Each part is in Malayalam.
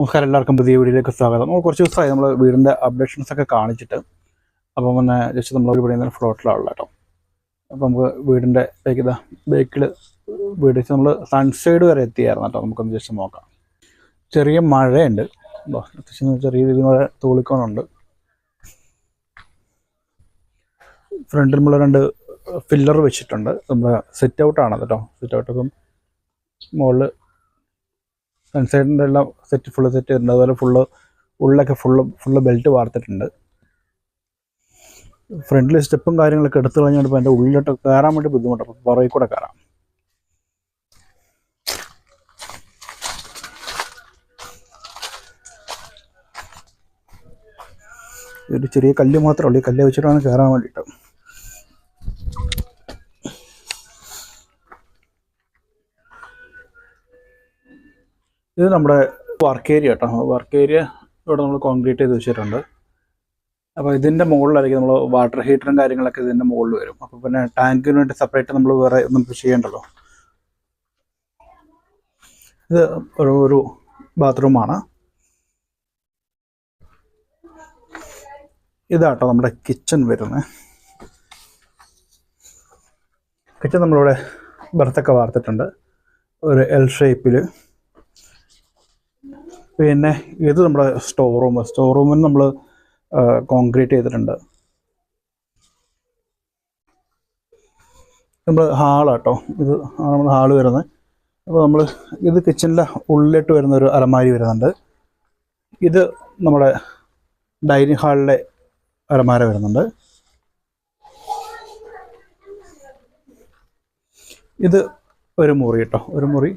നമസ്കാരം എല്ലാവർക്കും പുതിയ വീഡിയോയിലേക്ക് സ്വാഗതം. നമ്മൾ കുറച്ച് ദിവസമായി നമ്മൾ വീടിന്റെ അപ്ഡേഷൻസ് ഒക്കെ കാണിച്ചിട്ട് അപ്പം പിന്നെ ജസ്റ്റ് നമ്മൾ ഒരു പണിയുന്ന ഫ്ലോട്ടിലാണ് കേട്ടോ. അപ്പം നമുക്ക് വീടിന്റെ ബേക്ക് ഇതാ ബേക്കിൽ വീട് നമ്മൾ സൺസൈഡ് വരെ എത്തിയായിരുന്നു കേട്ടോ. നമുക്കൊന്ന് ജസ്റ്റ് നോക്കാം. ചെറിയ മഴയുണ്ട്. ചെറിയ രീതിയിൽ മഴ തൂളിക്കോണുണ്ട്. ഫ്രണ്ടിൽ നമ്മൾ രണ്ട് ഫില്ലർ വെച്ചിട്ടുണ്ട്. നമ്മൾ സെറ്റ് ഔട്ടാണ് കേട്ടോ. സെറ്റ് ഔട്ട് മുകളിൽ സൺസൈഡിന്റെ എല്ലാം സെറ്റ് ഫുള്ള് സെറ്റ് ചെയ്തിട്ടുണ്ട് അതുപോലെ ഫുള്ള് ഉള്ളൊക്കെ ഫുള്ള് ഫുള്ള് ബെൽറ്റ് വാർത്തിട്ടുണ്ട്. ഫ്രണ്ടിൽ സ്റ്റെപ്പും കാര്യങ്ങളൊക്കെ എടുത്തു കഴിഞ്ഞാൽ ഇപ്പോൾ എന്റെ ഉള്ളിലോട്ട് കയറാൻ വേണ്ടി ബുദ്ധിമുട്ടാണ്. പുറകിൽ കൂടെ കയറാം. ഒരു ചെറിയ കല്ല് മാത്രമേ ഉള്ളൂ. ഈ കല്ല് വെച്ചിട്ടാണ് കയറാൻ വേണ്ടിയിട്ട്. ഇത് നമ്മുടെ വർക്ക് ഏരിയ കേട്ടോ വർക്ക് ഏരിയ ഇവിടെ നമ്മൾ കോൺക്രീറ്റ് ചെയ്ത് വെച്ചിട്ടുണ്ട്. അപ്പോൾ ഇതിന്റെ മുകളിലായിരിക്കും നമ്മൾ വാട്ടർ ഹീറ്ററും കാര്യങ്ങളൊക്കെ ഇതിന്റെ മുകളിൽ വരും. അപ്പോൾ പിന്നെ ടാങ്കിന് വേണ്ടി സെപ്പറേറ്റ് നമ്മൾ വേറെ ഒന്നും ചെയ്യേണ്ടല്ലോ. ഇത് ഒരു ഒരു ബാത്റൂമാണ് ഇതാട്ടോ നമ്മുടെ കിച്ചൺ വരുന്നത്. കിച്ചൺ നമ്മളിവിടെ ബർത്തൊക്കെ വാർത്തിട്ടുണ്ട്. ഒരു എൽ ഷേപ്പിൽ പിന്നെ ഇത് നമ്മുടെ സ്റ്റോർ റൂം സ്റ്റോർ റൂമിന് നമ്മൾ കോൺക്രീറ്റ് ചെയ്തിട്ടുണ്ട്. നമ്മൾ ഹാളാട്ടോ ഇത് നമ്മൾ ഹാൾ വരുന്നത്. അപ്പോൾ നമ്മൾ ഇത് കിച്ചണിലെ ഉള്ളിലോട്ട് വരുന്ന ഒരു അലമാരി വരുന്നുണ്ട്. ഇത് നമ്മുടെ ഡൈനിങ് ഹാളിലെ അലമാര വരുന്നുണ്ട്. ഇത് ഒരു മുറി കേട്ടോ ഒരു മുറി.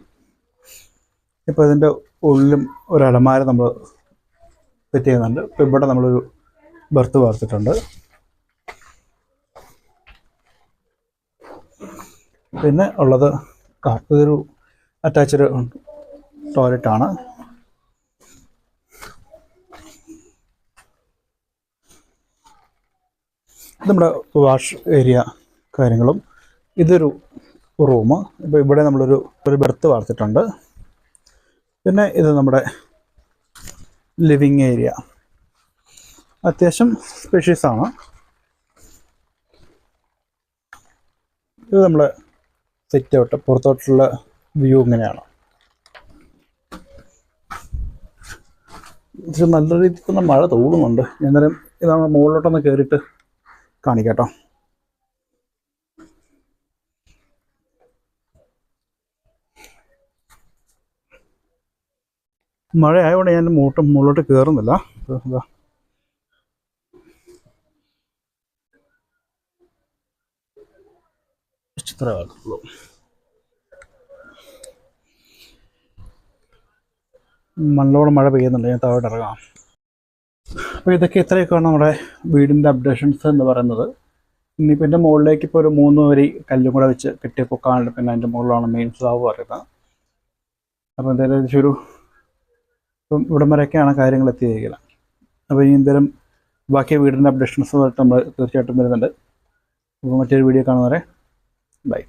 ഇപ്പോൾ ഇതിന്റെ ഉള്ളിലും ഒരു അലമാര നമ്മൾ സെറ്റ് ചെയ്യുന്നുണ്ട്. ഇപ്പോൾ ഇവിടെ നമ്മളൊരു ബർത്ത് വാർത്തിട്ടുണ്ട് പിന്നെ ഉള്ളത് ഇതൊരു അറ്റാച്ച്ഡ് ടോയ്ലറ്റാണ് നമ്മുടെ വാഷ് ഏരിയ കാര്യങ്ങളും. ഇതൊരു റൂം ഇപ്പോൾ ഇവിടെ നമ്മളൊരു ഒരു ബെർത്ത് വാർത്തിട്ടുണ്ട് പിന്നെ ഇത് നമ്മുടെ ലിവിങ് ഏരിയ അത്യാവശ്യം സ്പെഷ്യസ് ആണ്. ഇത് നമ്മുടെ സെറ്റ് ഔട്ട് പുറത്തോട്ടുള്ള വ്യൂ ഇങ്ങനെയാണ്. നല്ല രീതിയിൽ തന്നെ മഴ തോന്നുന്നുണ്ട് എന്നാലും ഇത് നമ്മൾ മുകളിലോട്ടൊന്ന് കയറിയിട്ട് കാണിക്കാട്ടോ. മഴ ആയതുകൊണ്ട് ഞാൻ മൂട്ടം മുകളിലോട്ട് കയറുന്നില്ല നല്ലോണം മഴ പെയ്യുന്നുണ്ട്. ഞാൻ താഴോട്ട് ഇറങ്ങാം. അപ്പോൾ ഇതൊക്കെ ഇത്രയൊക്കെയാണ് നമ്മുടെ വീടിന്റെ അപ്ഡേഷൻസ് എന്ന് പറയുന്നത്. ഇനിയിപ്പോൾ എന്റെ മുകളിലേക്ക് ഇപ്പോൾ ഒരു മൂന്ന് വരി കല്ലും കൂടെ വെച്ച് കെട്ടിയപ്പോൾ പൊക്കാനുണ്ട് പിന്നെ അതിന്റെ മുകളിലാണ് മെയിൻ സ്ലാവ് പറയുന്നത്. അപ്പോൾ എന്തായാലും ഒരു ഇപ്പം ഇവിടം വരെയൊക്കെയാണ് കാര്യങ്ങൾ എത്തിയിരിക്കുന്നത്. അപ്പോൾ ഇനി എന്തേലും ബാക്കി വീടിന്റെ അപ്ഡേഷൻസുമായിട്ട് നമ്മൾ തീർച്ചയായിട്ടും വരുന്നുണ്ട്. അപ്പോൾ മറ്റൊരു വീഡിയോ കാണുന്നവരെ ബൈ